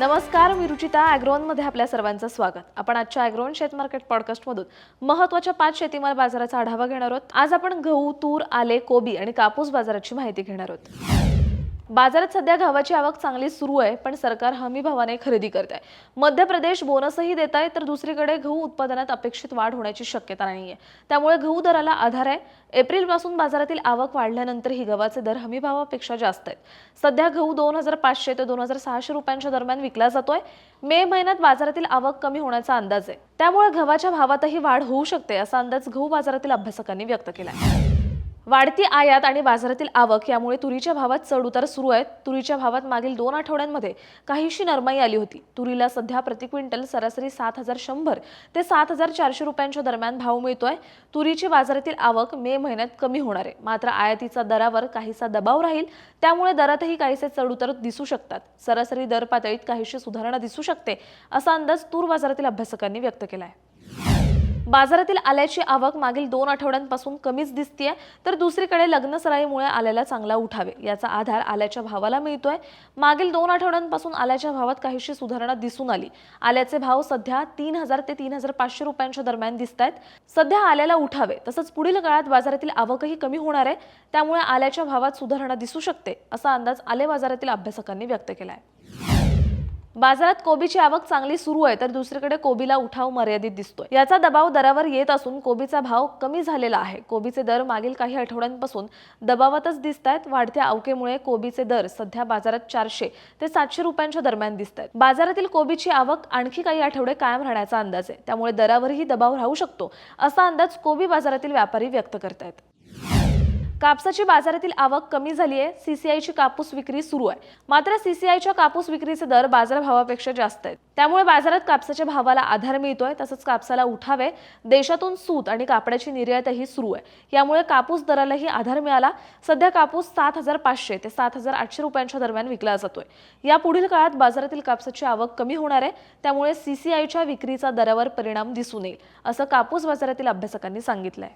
नमस्कार मी रुचिता ॲग्रोनमध्ये आपल्या सर्वांचं स्वागत. आपण आजच्या ॲग्रोन शेत मार्केट पॉडकास्टमधून महत्त्वाच्या पाच शेतीमाल बाजाराचा आढावा घेणार आहोत. आज आपण गहू तूर आले कोबी आणि कापूस बाजाराची माहिती घेणार आहोत. बाजारात सध्या गव्हाची आवक चांगली सुरू आहे पण सरकार हमी भावाने खरेदी करत आहे. मध्य प्रदेश बोनसही देत आहे तर दुसरीकडे गहू उत्पादनात अपेक्षित वाढ होण्याची शक्यता नाही आहे त्यामुळे गहू दराला आधार आहे. एप्रिलपासून बाजारातील आवक वाढल्यानंतरही गव्हाचे दर हमी भावापेक्षा जास्त आहेत. सध्या गहू दोन हजार पाचशे ते दोन हजार सहाशे रुपयांच्या दरम्यान विकला जातोय. मे महिन्यात बाजारातील आवक कमी होण्याचा अंदाज आहे. त्यामुळे गव्हाच्या भावातही वाढ होऊ शकते असा अंदाज गहू बाजारातील अभ्यासकांनी व्यक्त केला आहे वाढती आयात आणि बाजारातील आवक यामुळे तुरीच्या भावात चढ उतार सुरू आहेत. तुरीच्या भावात मागील दोन आठवड्यांमध्ये काहीशी नरमाई आली होती. तुरीला सध्या प्रति क्विंटल सरासरी सात हजार शंभर ते सात हजार चारशे रुपयांच्या दरम्यान भाव मिळतोय. तुरीची बाजारातील आवक मे महिन्यात कमी होणार आहे. मात्र आयातीचा दरावर काहीसा दबाव राहील. त्यामुळे दरातही काहीसे चढउतार दिसू शकतात. सरासरी दर पातळीत काहीशी सुधारणा दिसू शकते असा अंदाज तूर बाजारातील अभ्यासकांनी व्यक्त केला आहे बाजारातील आल्याची आवक मागील दोन आठवड्यांपासून कमीच दिसतीये. तर दुसरीकडे लग्न सराईमुळे आल्याला चांगला उठावे याचा आधार आल्याच्या भावाला मिळतोय. मागील दोन आठवड्यांपासून आल्याच्या भावात काहीशी सुधारणा दिसून आली. आल्याचे भाव सध्या तीन हजार ते तीन हजार पाचशे रुपयांच्या दरम्यान दिसत आहेत सध्या आल्याला उठावे तसंच पुढील काळात बाजारातील आवकही कमी होणार आहे. त्यामुळे आल्याच्या भावात सुधारणा दिसू शकते असा अंदाज आले बाजारातील अभ्यासकांनी व्यक्त केला आहे बाजारात कोबीची आवक चांगली सुरू आहे तर दुसरीकडे कोबीला उठाव मर्यादित दिसतोय. याचा दबाव दरावर येत असून कोबीचा भाव कमी झालेला आहे. कोबीचे दर मागील काही आठवड्यांपासून दबावातच दिसत आहेत वाढत्या अवकेमुळे कोबीचे दर सध्या बाजारात चारशे ते सातशे रुपयांच्या दरम्यान दिसत आहेत बाजारातील कोबीची आवक आणखी काही आठवडे कायम राहण्याचा अंदाज आहे. त्यामुळे दरावरही दबाव राहू शकतो असा अंदाज कोबी बाजारातील व्यापारी व्यक्त करतायत. कापसाची बाजारातील आवक कमी झाली आहे. सीसीआयची कापूस विक्री सुरू आहे. मात्र सीसीआयच्या कापूस विक्रीचे दर बाजारभावापेक्षा जास्त आहेत. त्यामुळे बाजारात कापसाच्या भावाला आधार मिळतोय तसंच कापसाला उठावे देशातून सूत आणि कापडाची निर्यातही सुरू आहे. यामुळे कापूस दरालाही आधार मिळाला. सध्या कापूस सात हजार पाचशे ते सात हजार आठशे रुपयांच्या दरम्यान विकला जातोय. या पुढील काळात बाजारातील कापसाची आवक कमी होणार आहे. त्यामुळे सीसीआयच्या विक्रीचा दरावर परिणाम दिसून येईल असं कापूस बाजारातील अभ्यासकांनी सांगितलंय.